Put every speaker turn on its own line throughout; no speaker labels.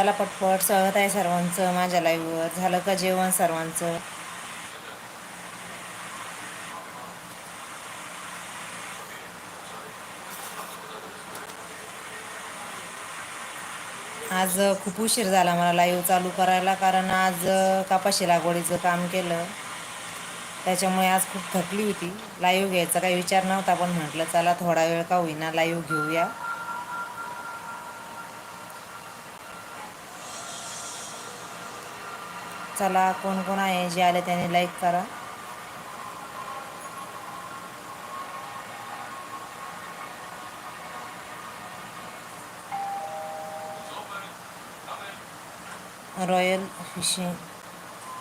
चला पटपट स्वागत आहे सर्वांचं माझ्या लाईव्हवर झालं का जेवण सर्वांचं? आज खूप उशीर झाला मला लाईव्ह चालू करायला कारण आज कापाशी लागवडीचं काम केलं. त्याच्यामुळे आज खूप थकली होती. लाईव्ह घ्यायचा काही विचार नव्हता पण म्हटलं चला थोडा वेळ का होईना लाईव्ह घेऊया. चला कोण कोण आहे जे आले त्याने लाईक करा. रॉयल फिशिंग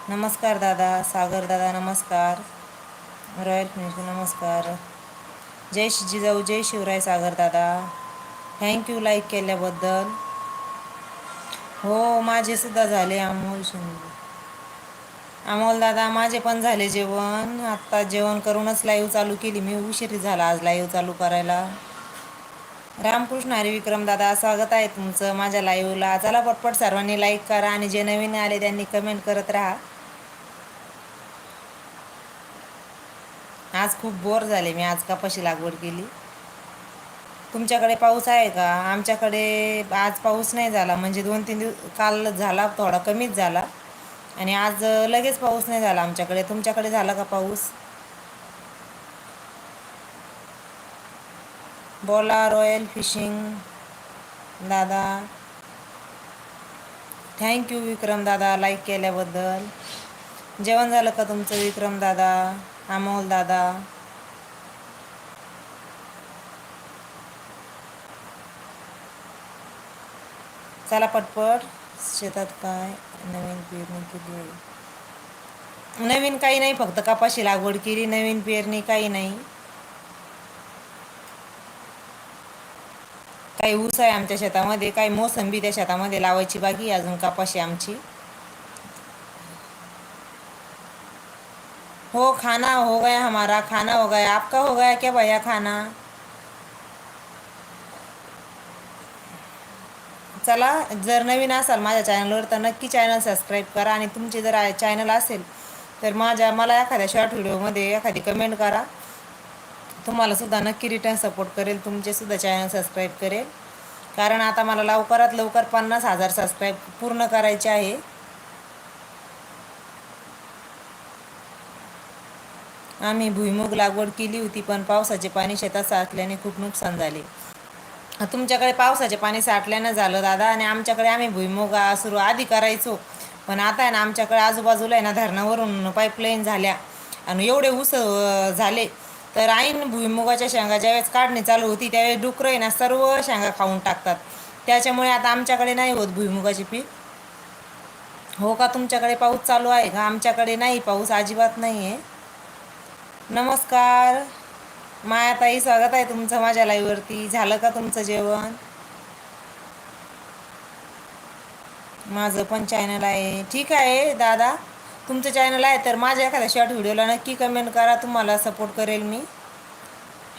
नमस्कार दादा सागर दादा नमस्कार. रॉयल फिशिंग नमस्कार. जय जिजाऊ जय शिवराय सागर दादा. थँक्यू लाईक केल्याबद्दल. हो माझे सुद्धा झाले अमोल शिंदे. अमोल दादा माझे पण झाले जेवण. आत्ता जेवण करूनच लाईव्ह चालू केली. मी उशिरी झाला आज लाईव्ह चालू करायला. रामकृष्ण हरी विक्रम दादा स्वागत आहे तुमचं माझ्या लाईव्हला चला पटपट सर्वांनी लाईक करा आणि जे नवीन आले त्यांनी कमेंट करत राहा. आज खूप बोर झाले. मी आज कपाशी लागवड केली. तुमच्याकडे पाऊस आहे का? आमच्याकडे आज पाऊस नाही झाला. म्हणजे दोन तीन दिवस काल झाला थोडा कमीच झाला. आणि आज लगेच पाऊस नाही झाला आमच्याकडे. तुमच्याकडे झाला का पाऊस? बोला रॉयल फिशिंग दादा. थँक्यू विक्रम दादा लाईक केल्याबद्दल. जेवण झालं का तुमचं विक्रम दादा? अमोल दादा. चला पटपट. शेतात काय? नवीन पेरणी केली आहे. नवीन काही नाही फक्त कपाशी लागवड केली नवीन पेरणी काही नाही. काही ऊस आहे आमच्या शेतामध्ये काही मोसंबी त्या शेतामध्ये लावायची बाकी अजून कपाशी आमची. हो खाना हो गया हमारा खाना हो गया. आपका हो गया क्या भैया खाना? चला जर नवीन असाल माझ्या चॅनलवर तर नक्की चॅनल सबस्क्राईब करा आणि तुमचे जर चॅनल असेल तर माझ्या मला एखाद्या शॉर्ट व्हिडिओमध्ये एखादी कमेंट करा. तुम्हाला सुद्धा नक्की रिटर्न सपोर्ट करेल तुमचे सुद्धा चॅनल सबस्क्राईब करेल. कारण आता मला लवकरात लवकर पन्नास हजार सबस्क्राईब पूर्ण करायचे आहे. आम्ही भुईमुग लागवड केली होती पण पावसाचे पाणी शेतात साचल्याने खूप नुकसान झाले. तुमच्याकडे पावसाचे पाणी साठल्यानं झालं दादा आणि आमच्याकडे आम्ही भुईमुग सुरू आधी करायचो. पण आता आहे ना आमच्याकडे आजूबाजूला आहे ना धरणावरून पाईपलाईन झाल्या. आणि एवढे ऊस झाले. तर आईन भुईमुगाच्या शेंगा ज्यावेळेस काढणी चालू होती त्यावेळेस डुकरं आहे ना सर्व शेंगा खाऊन टाकतात. त्याच्यामुळे आता आमच्याकडे नाही होत भुईमुगाची पीक. हो का तुमच्याकडे पाऊस चालू आहे का? आमच्याकडे नाही पाऊस अजिबात नाही आहे नमस्कार. मायाताई स्वागत आहे तुमचं माझ्या लाईव्हवरती झालं का तुमचं जेवण? माझं पण चॅनल आहे. ठीक आहे दादा. तुमचं चॅनल आहे तर माझ्या एखाद्या शॉर्ट व्हिडिओला नक्की कमेंट करा. तुम्हाला सपोर्ट करेल मी.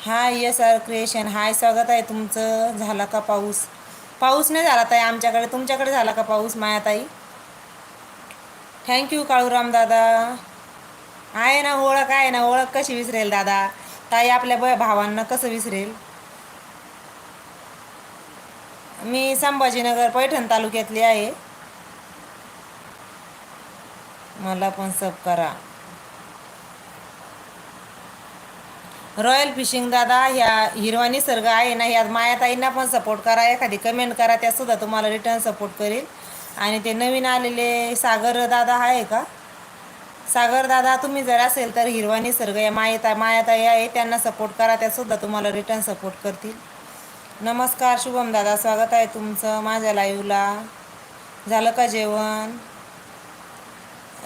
Hi yes R creation hi स्वागत आहे तुमचं. झाला का पाऊस? पाऊस नाही झाला ताई आमच्याकडे. तुमच्याकडे झाला का पाऊस मायाताई? थँक्यू काळूराम दादा. आहे ना ओळख आहे ना ओळख कशी विसरेल दादा? ताई आपल्या ब भावांना कसं विसरेल? मी संभाजीनगर पैठण तालुक्यातली आहे. मला पण सब करा. रॉयल फिशिंग दादा ह्या हिरवा निसर्ग आहे ना ह्या मायाताईंना पण सपोर्ट करा. एखादी कमेंट करा त्यासुद्धा तुम्हाला रिटर्न सपोर्ट करेल. आणि ते नवीन आलेले सागर दादा आहे का? सागर दादा तुम्ही जर असेल तर हिरवा निसर्ग या मायता मायाताई आहे त्यांना सपोर्ट करा त्यासुद्धा तुम्हाला रिटर्न सपोर्ट करतील. नमस्कार शुभम दादा स्वागत आहे तुमचं माझ्या लाईव्हला झालं का जेवण?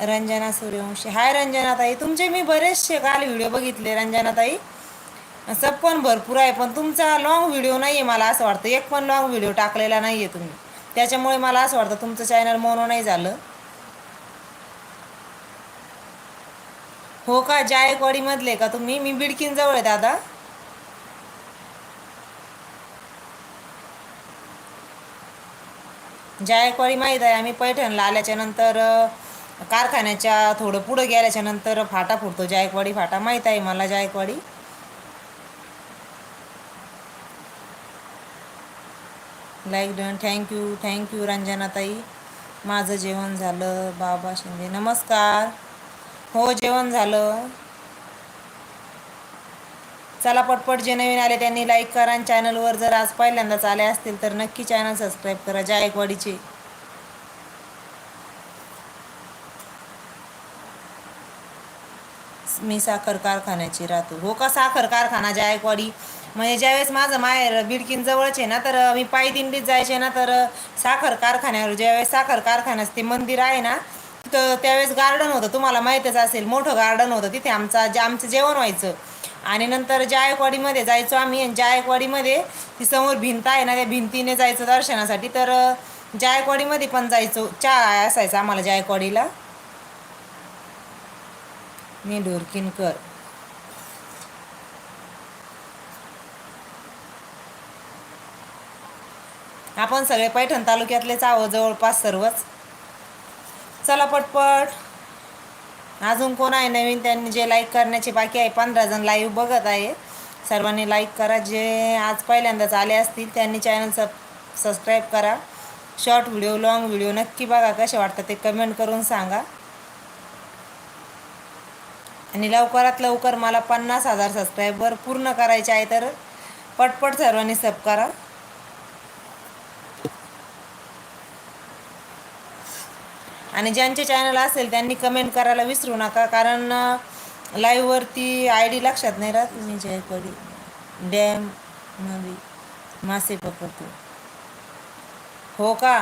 रंजना सूर्यवंशी. हाय रंजनाताई तुमचे मी बरेचसे काल व्हिडिओ बघितले रंजनाताई सब पण भरपूर आहे पण तुमचा लॉंग व्हिडिओ नाही आहे मला असं वाटतं. एक पण लॉंग व्हिडिओ टाकलेला नाही आहे तुम्ही. त्याच्यामुळे मला असं वाटतं तुमचं चॅनल मोनो नाही झालं. हो का? जायकवाडीमधले का तुम्ही? मी बिडकीन जवळ आहे दादा. जायकवाडी माहीत आहे आम्ही पैठणला आल्याच्यानंतर कारखान्याच्या थोडं पुढं गेल्याच्यानंतर फाटा फुटतो. जायकवाडी फाटा माहीत आहे मला Jayakwadi. Like done thank you thank you रंजनाताई. माझं जेवण झालं. बाबा शिंदे. नमस्कार. हो जेवण झालं. चला पटपट जे नवीन आले त्यांनी लाईक करा आणि चॅनलवर जर आज पहिल्यांदाच आले असतील तर नक्की चॅनल सबस्क्राईब करा. जायकवाडीचे मी साखर कारखान्याची राहतो. हो का साखर कारखाना जायकवाडी म्हणजे ज्यावेळेस माझं माहेर बिडकीन जवळच आहे ना तर मी पायदिंडीत जायचे ना तर साखर कारखान्यावर ज्यावेळेस साखर कारखान्याचं ते मंदिर आहे ना तिथं त्यावेळेस गार्डन होतं. तुम्हाला माहीतच असेल मोठं गार्डन होतं तिथे आमचा जे आमचं जेवण व्हायचं. आणि नंतर जायकवाडीमध्ये जायचो आम्ही आणि जायकवाडीमध्ये ती समोर भिंत आहे ना त्या भिंतीने जायचं दर्शनासाठी. तर जायकवाडीमध्ये पण जायचो. चहा असायचा आम्हाला जायकवाडीला. मी ढोरकिनकर आपण सगळे पैठण तालुक्यातलेच आहोत जवळपास सर्वच. चला पटपट. अजून कोण आहे नवीन? त्यांनी जे लाईक करण्याचे बाकी आहे पंधरा जण लाईव्ह बघत आहे. सर्वांनी लाईक करा. जे आज पहिल्यांदाच आले असतील त्यांनी चॅनल सब सबस्क्राईब करा. शॉर्ट व्हिडिओ लॉंग व्हिडिओ नक्की बघा कसे वाटतात ते कमेंट करून सांगा. आणि लवकरात लवकर मला पन्नास हजार सबस्क्रायबर पूर्ण करायचे आहे तर पटपट सर्वांनी सब करा. आणि ज्यांचे चॅनल असेल त्यांनी कमेंट करायला विसरू नका कारण लाईव्हवरती आय डी लक्षात नाही राहत. मी जयकवाडी डॅममध्ये मासे पकडतो. हो का?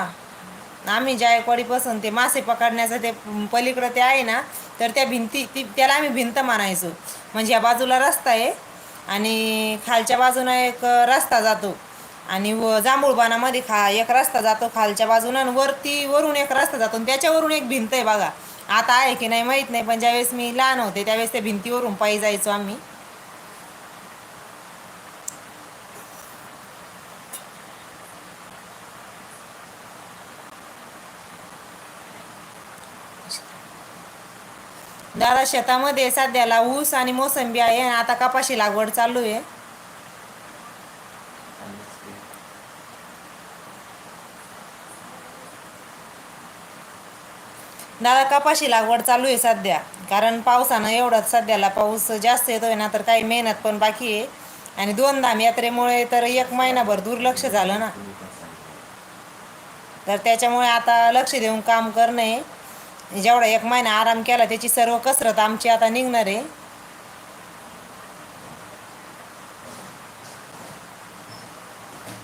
आम्ही जायकवाडीपासून ते मासे पकडण्याचं ते पलीकडं ते आहे ना तर त्या भिंती ती त्याला आम्ही भिंत मानायचो. म्हणजे या बाजूला रस्ता आहे आणि खालच्या बाजूनं एक रस्ता जातो. आणि व जांभूळबाणामध्ये खा एक रस्ता जातो खालच्या बाजूनं आणि वरती वरून एक रस्ता जातो आणि त्याच्यावरून एक भिंत आहे बघा. आता आहे की नाही माहीत नाही पण ज्यावेळेस मी लहान होते त्यावेळेस त्या भिंतीवरून पायी जायचो आम्ही. दादा शेतामध्ये सध्याला ऊस आणि मोसंबी आहे आणि आता कपाशी लागवड चालू आहे. दादा कपाशी लागवड चालू आहे सध्या. कारण पावसानं एवढंच सध्याला पाऊस जास्त येतोय ना तर काही मेहनत पण बाकी आहे. आणि दोन धाम यात्रेमुळे तर एक महिनाभर दुर्लक्ष झालं ना. तर त्याच्यामुळे आता लक्ष देऊन काम करणे जेवढा एक महिना आराम केला त्याची सर्व कसरत आमची आता निघणार आहे.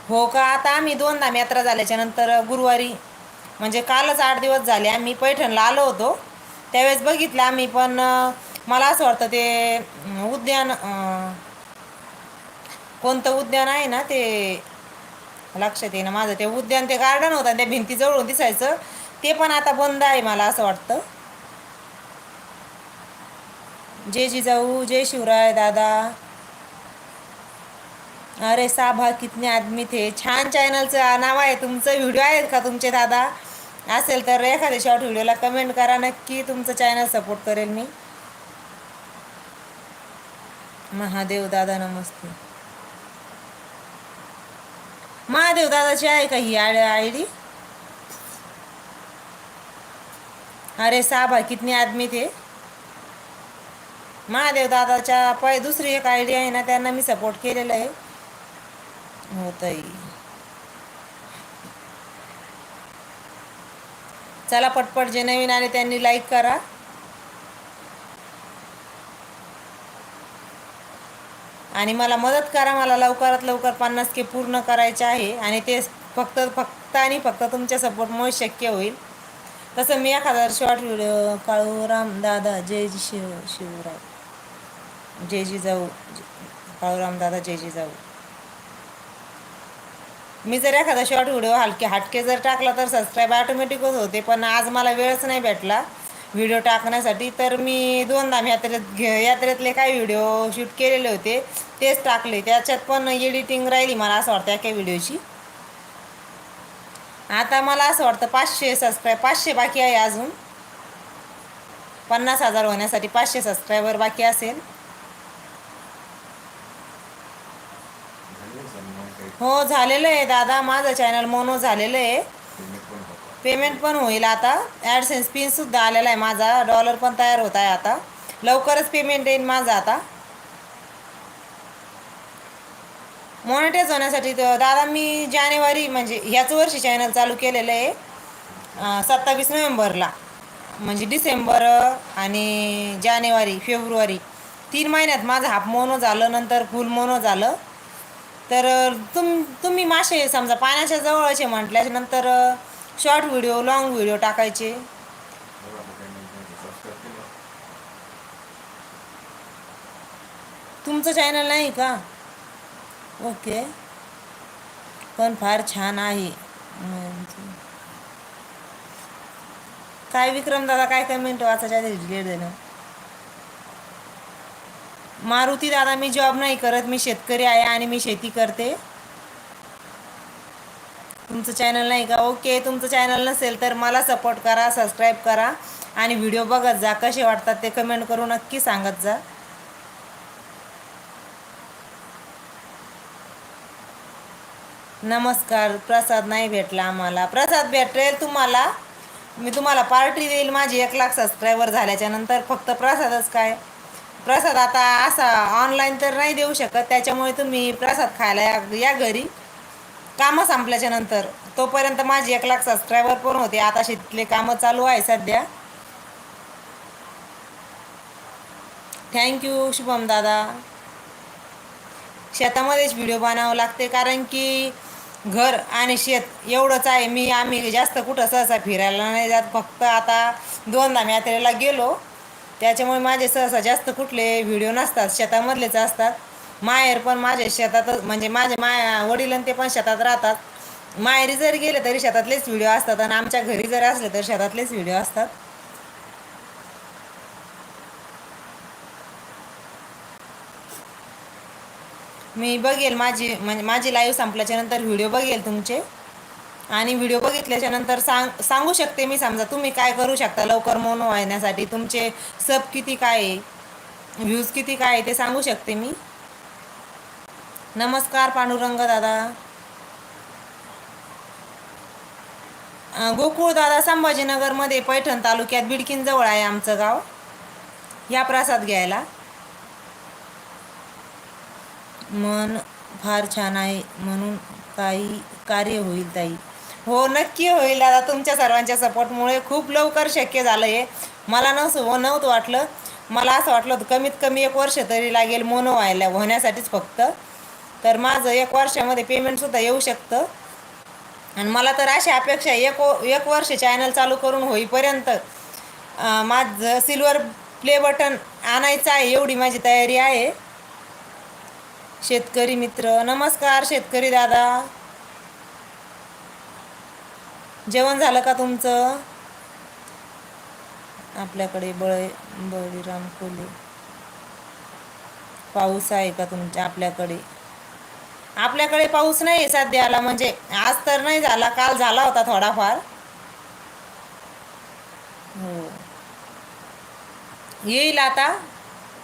हो का? आता आम्ही दोन धाम यात्रा झाल्याच्यानंतर गुरुवारी म्हणजे कालच आठ दिवस झाले आम्ही पैठणला आलो होतो. त्यावेळेस बघितलं आम्ही पण मला असं वाटतं ते उद्यान कोणतं उद्यान आहे ना ते लक्षात येईना माझं ते उद्यान ते गार्डन होतं आणि त्या भिंती जवळून दिसायचं. ते पण आता बंद आहे मला असं वाटतं. जय जिजाऊ जय शिवराय दादा. अरे साभा कितने आदमी थे. छान चॅनलचं नाव आहे तुमचं व्हिडिओ आहेत का तुमचे दादा? असेल तर एखाद्या शॉर्ट व्हिडिओला कमेंट करा. नक्की तुमचं चॅनल सपोर्ट करेल मी. महादेव दादा नमस्ते. महादेव दादाची आहे का ही आय डी अरे साबा कितने आदमी थे? महादेव दादाच्या पै दुसरी एक आय डी आहे ना त्यांना मी सपोर्ट केलेला आहे. होतही चला पटपट जे नवीन आले त्यांनी लाईक करा. आणि मला मदत करा मला लवकरात लवकर पन्नास के पूर्ण करायचे आहे. आणि ते फक्त फक्त आणि फक्त तुमच्या सपोर्टमुळे शक्य होईल. तसं मी एखादा शॉर्ट व्हिडिओ काळूराम दादा जय जी शिव शिवराव जय जी जाऊ. काळूराम दादा जय जी जाऊ. मी जर एखादा शॉर्ट व्हिडिओ हलके हटके जर टाकला तर सबस्क्राईब ऑटोमॅटिकच होते पण आज मला वेळच नाही भेटला व्हिडिओ टाकण्यासाठी. तर मी दोनदा यात्रेत घे यात्रेतले काही व्हिडिओ शूट केलेले होते तेच टाकले. त्याच्यात पण एडिटिंग राहिली मला असं वाटतं एका व्हिडिओची आता मला असं वाटतं पाचशे सबस्क्राईब पाचशे बाकी आहे अजून. पन्नास हजार होण्यासाठी पाचशे सबस्क्रायबर बाकी असेल
झाली असेल मग काही
हो झालेलं आहे दादा. माझं चॅनल मोनो झालेलं आहे.
पेमेंट पण
होईल आता. ॲडसेन्स पिनसुद्धा आलेला आहे माझा. डॉलर पण तयार होत आहे आता. लवकरच पेमेंट येईल माझं आता. मॉनिटाईज होण्यासाठी तर दादा मी जानेवारी म्हणजे ह्याच वर्षी चॅनल चालू केलेलं आहे. सत्तावीस नोव्हेंबरला. म्हणजे डिसेंबर आणि जानेवारी फेब्रुवारी. तीन महिन्यात माझं हाफ मोनो झालं नंतर फुल मोनो झालं. तर तुम तुम्ही मासे समजा पाण्याच्या जवळचे म्हटल्याच्या नंतर शॉर्ट व्हिडिओ लॉंग व्हिडिओ टाकायचे. तुमचं चॅनल नाही का? ओके पण फार छान आहे. काय विक्रम दादा काय कमेंट वाचायच्या आधी डिलेट देणं मारुती दादा मी जॉब नाही करत मी शेतकरी आहे आणि मी शेती करते. तुमचं चॅनल नाही का? ओके तुमचं चॅनल नसेल तर मला सपोर्ट करा सबस्क्राईब करा आणि व्हिडिओ बघत जा. कसे वाटतात ते कमेंट करून नक्की सांगत जा. नमस्कार प्रसाद नाही भेटला आम्हाला. प्रसाद भेटेल तुम्हाला? मी तुम्हाला पार्टी देईल माझी एक लाख सबस्क्रायबर झाल्याच्यानंतर फक्त प्रसादच काय? प्रसाद आता असा ऑनलाईन तर नाही देऊ शकत. त्याच्यामुळे तुम्ही प्रसाद खायला या या घरी. कामं संपल्याच्या नंतर. तोपर्यंत माझी एक लाख सबस्क्रायबर पण होते. आता शेतीतले कामं चालू आहे सध्या. थँक्यू शुभम दादा. शेतामध्येच व्हिडिओ बनावं लागते कारण की घर आणि शेत एवढंच आहे. मी आम्ही जास्त कुठं सहसा फिरायला नाही जात. फक्त आता दोनदा मी यात्रेला गेलो. त्याच्यामुळे माझे सहसा जास्त कुठले व्हिडिओ नसतात शेतामधलेच असतात. माहेर पण माझ्या शेतातच म्हणजे माझे माया वडील ते पण शेतात राहतात. माहेरी जरी गेले तरी शेतातलेच व्हिडिओ असतात आणि आमच्या घरी जरी असले तर शेतातलेच व्हिडिओ असतात. मी बघेल माझी म्हणजे माझी लाईव्ह संपल्याच्या नंतर व्हिडिओ बघेल तुमचे. आणि व्हिडिओ बघितल्याच्या नंतर सांग सांगू शकते मी समजा तुम्ही काय करू शकता? लवकर मोनो व्हायण्यासाठी तुमचे सब किती काय आहे? व्ह्यूज किती काय आहे ते सांगू शकते मी. नमस्कार पांडुरंग दादा. गोकुळ दादा संभाजीनगरमध्ये पैठण तालुक्यात बिडकिनजवळ आहे आमचं गाव. या प्रसाद घ्यायला. मन फार छान आहे म्हणून काही कार्य होईल ताई. हो नक्की होईल दादा. तुमच्या सर्वांच्या सपोर्टमुळे खूप लवकर शक्य झालं हे मला नव्हतं हो नव्हतं वाटलं. मला असं वाटलं होतं कमीत कमी एक वर्ष तरी लागेल मोनो व्हायला होण्यासाठीच फक्त. तर माझं एक वर्षामध्ये पेमेंटसुद्धा येऊ शकतं. आणि मला तर अशी अपेक्षा एक एक वर्ष चॅनल चालू करून होईपर्यंत माझं सिल्वर प्ले बटन आणायचं आहे एवढी माझी तयारी आहे. शेतकरी मित्र नमस्कार शेतकरी दादा. जेवण झालं का तुमचं? आपल्याकडे बळ बळीराम कोले पाऊस आहे का तुमच्या आपल्याकडे? आपल्याकडे पाऊस नाही आहे सध्याला म्हणजे आज तर नाही झाला काल झाला होता थोडाफार. हो. येईल आता.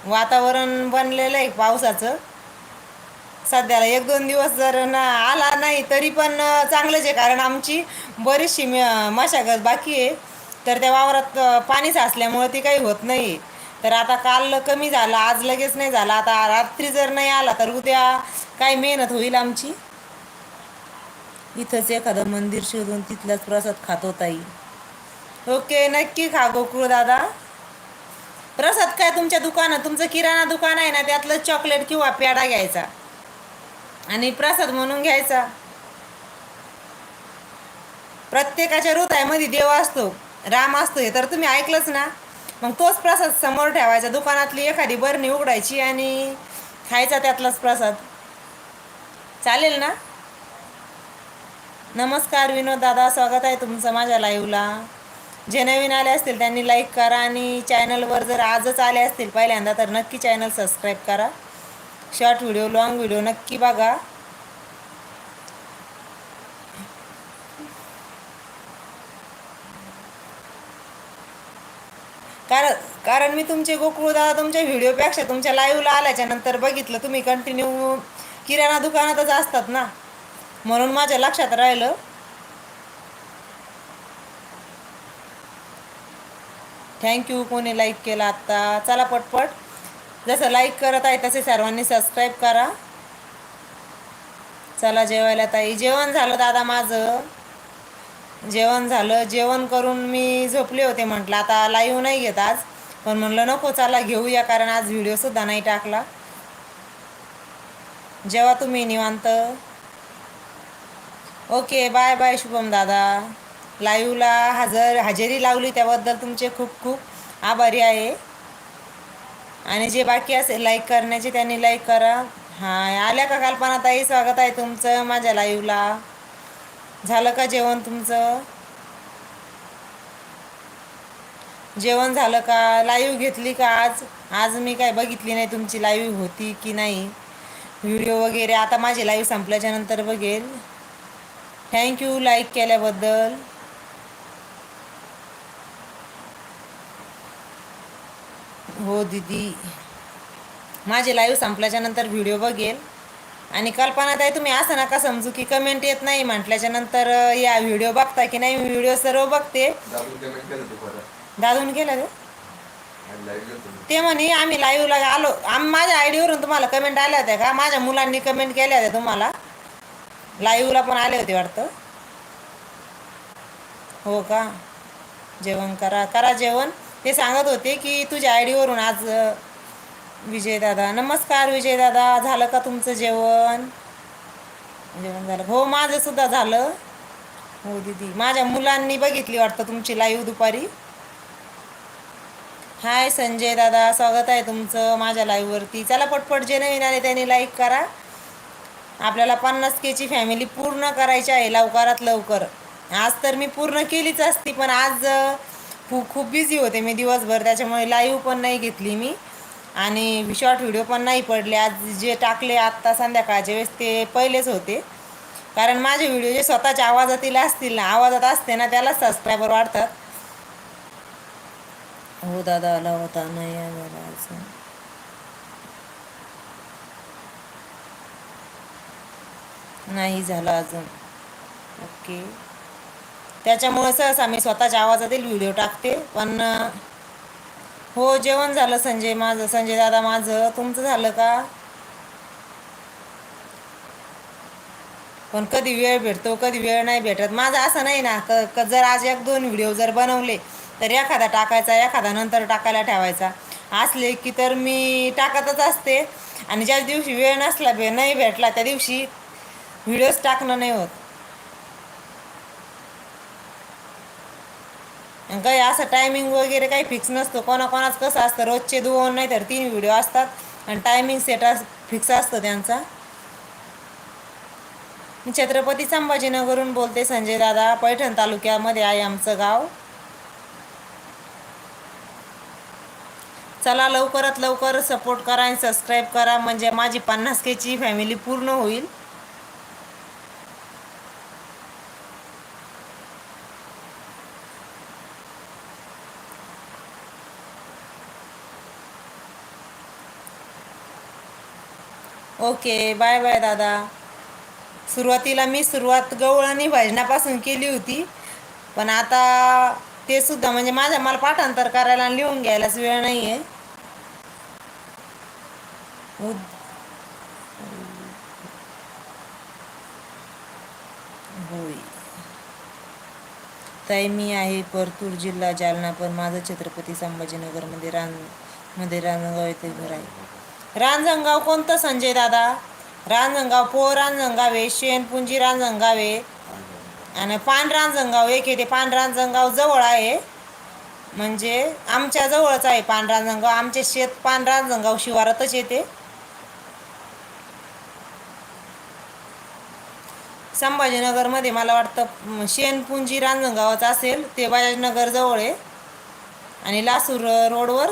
वातावरण बनलेलं आहे पावसाचं. सध्याला एक दोन दिवस जर ना आला नाही तरी पण चांगलंच आहे. कारण आमची बरीचशी म- मशागत बाकी आहे. तर त्या वावरात पाणी साचल्यामुळं ती काही होत नाही. तर आता काल कमी झालं आज लगेच नाही झालं. आता रात्री जर नाही आला तर उद्या काय मेहनत होईल आमची. इथंच एखादं मंदिर शोधून तिथलाच प्रसाद खातो ताई. ओके नक्की खा गोकुळ दादा. प्रसाद काय तुमच्या दुकानात? तुमचं किराणा दुकान आहे ना त्यातलं चॉकलेट किंवा पेढा घ्यायचा. आणि प्रसाद म्हणून घ्यायचा. प्रत्येकाच्या हृदयामध्ये देव असतो राम असतो हे तर तुम्ही ऐकलंच ना. मग तोच प्रसाद समोर ठेवायचा दुकानातली एखादी बरणी उघडायची आणि खायचा त्यातलाच प्रसाद. चालेल ना? नमस्कार विनोद दादा स्वागत आहे तुमचं माझ्या लाईव्हला जे नवीन आले असतील त्यांनी लाईक करा आणि चॅनलवर जर आजच आले असतील पहिल्यांदा तर नक्की चॅनल सबस्क्राईब करा. शॉर्ट व्हिडिओ लॉंग व्हिडिओ नक्की बघा. कारण कारण मी तुमचे गोकुळ तुमच्या व्हिडिओपेक्षा तुमच्या लाईव्हला आल्याच्यानंतर बघितलं तुम्ही कंटिन्यू किराणा दुकानातच असतात ना. म्हणून माझ्या लक्षात राहिलं. थँक्यू कोणी लाईक केला आत्ता. चला पटपट. जसं लाईक करत आहे तसे सर्वांनी सबस्क्राईब करा. चला जेवायला ताई. जेवण झालं दादा माझं. जेवण झालं. जेवण करून मी झोपले होते म्हटलं. आता लाईव्ह नाही घेत आज. पण म्हणलं नको चला घेऊया कारण आज व्हिडिओसुद्धा नाही टाकला. जेव्हा तुम्ही निवांत. ओके बाय बाय शुभम दादा. लाईव्हला हजर हजेरी लावली त्याबद्दल तुमचे खूप खूप आभारी आहे. आणि जे बाकी असेल लाईक करण्याचे त्यांनी लाईक करा. हां आल्या का कल्पना ताई? स्वागत आहे तुमचं माझ्या लाईव्हला झालं का जेवण तुमचं? जेवण झालं का? लाईव्ह घेतली का आज? आज मी काय बघितली नाही तुमची लाईव्ह होती की नाही. व्हिडिओ वगैरे आता माझी लाईव्ह संपल्याच्या नंतर बघेल. थँक्यू लाईक केल्याबद्दल. हो दीदी. माझे लाईव्ह संपल्याच्या नंतर व्हिडिओ बघेल. आणि कल्पना ताई तुम्ही असं नका समजू की कमेंट येत नाही. म्हटल्याच्या नंतर या व्हिडिओ बघता की नाही व्हिडिओ सर्व बघते. दादून केलं ते
गेलो तुम्ही.
ते म्हणे आम्ही लाईव्हला आलो. आम माझ्या आयडीवरून तुम्हाला कमेंट आल्या होत्या का? माझ्या मुलांनी कमेंट केल्या होत्या तुम्हाला. लाईव्हला पण आले होते वाटतं. हो का? जेवण करा. करा जेवण. ते सांगत होते की तुझ्या आय डीवरून आज विजयदादा नमस्कार विजयदादा झालं का तुमचं जेवण? जेवण झालं. हो माझं सुद्धा झालं. हो दीदी माझ्या मुलांनी बघितली वाटतं तुमची लाईव्ह दुपारी. हाय संजय दादा स्वागत आहे तुमचं माझ्या लाईव्हवरती चला पटपट जे नवीन आले त्यांनी लाईक करा. आपल्याला पन्नास केची फॅमिली पूर्ण करायची आहे लवकरात लवकर. आज तर मी पूर्ण केलीच असती पण आज खूप खूप बिझी होते मी दिवसभर त्याच्यामुळे लाईव्ह पण नाही घेतली मी. आणि शॉर्ट व्हिडिओ पण नाही पडले. आज जे टाकले आत्ता संध्याकाळच्या वेळेस ते पहिलेच होते. कारण माझे व्हिडिओ जे स्वतःच्या आवाजातील असतील ना आवाजात असते ना त्यालाच सबस्क्रायबर वाढतात. हो दादा आला होता. नाही आला अजून. नाही झालं अजून. ओके. त्याच्यामुळे सहसा मी स्वतःच्या आवाजातील व्हिडिओ टाकते. पण हो जेवण झालं संजय माझं. संजय दादा माझं. तुमचं झालं का? पण कधी वेळ भेटतो कधी वेळ नाही भेटत. माझं असं नाही ना क क- जर आज एक दोन व्हिडिओ जर बनवले तर एखादा टाकायचा एखादा नंतर टाकायला ठेवायचा. असले की तर मी टाकतच असते. आणि ज्या दिवशी वेळ नसला भे नाही भेटला त्या दिवशी व्हिडिओज टाकणं नाही होत. काही असं टायमिंग वगैरे काही फिक्स नसतो. कोणाकोणाच कसं असतं रोजचे दोन नाही तर तीन व्हिडिओ असतात. आणि टायमिंग सेट अस फिक्स असतं त्यांचा. मी छत्रपती संभाजीनगरहून बोलते संजय दादा. पैठण तालुक्यामध्ये आहे आमचं गाव. चला लवकरात लवकर सपोर्ट करा आणि सबस्क्राईब करा. म्हणजे माझी पन्नास केची फॅमिली पूर्ण होईल. ओके बाय बाय दादा. सुरुवातीला मी सुरुवात गवळ आणि भजनापासून केली होती पण आता ते सुद्धा म्हणजे माझ्या मला पाठांतर करायला आणि लिहून घ्यायलाच वेळ नाही आहे होय. ताई मी आहे परतूर जिल्हा जालना पण माझं छत्रपती संभाजीनगरमध्ये रानमध्ये रानगाव येथे घर आहे. रांजणगाव कोणतं संजय दादा? रांजणगाव पो रांजणगाव आहे शेणपुंजी रांजणगाव आहे आणि पान रांजणगाव एक येते पान रांजणगाव जवळ आहे. म्हणजे आमच्या जवळच आहे पान रांजणगाव आमचे शेत पान रांजणगाव शिवारातच येते. संभाजीनगरमध्ये मला वाटतं शेणपुंजी रांजणगावाचं असेल. ते बजाजनगर जवळ आहे. आणि लासूर रोडवर.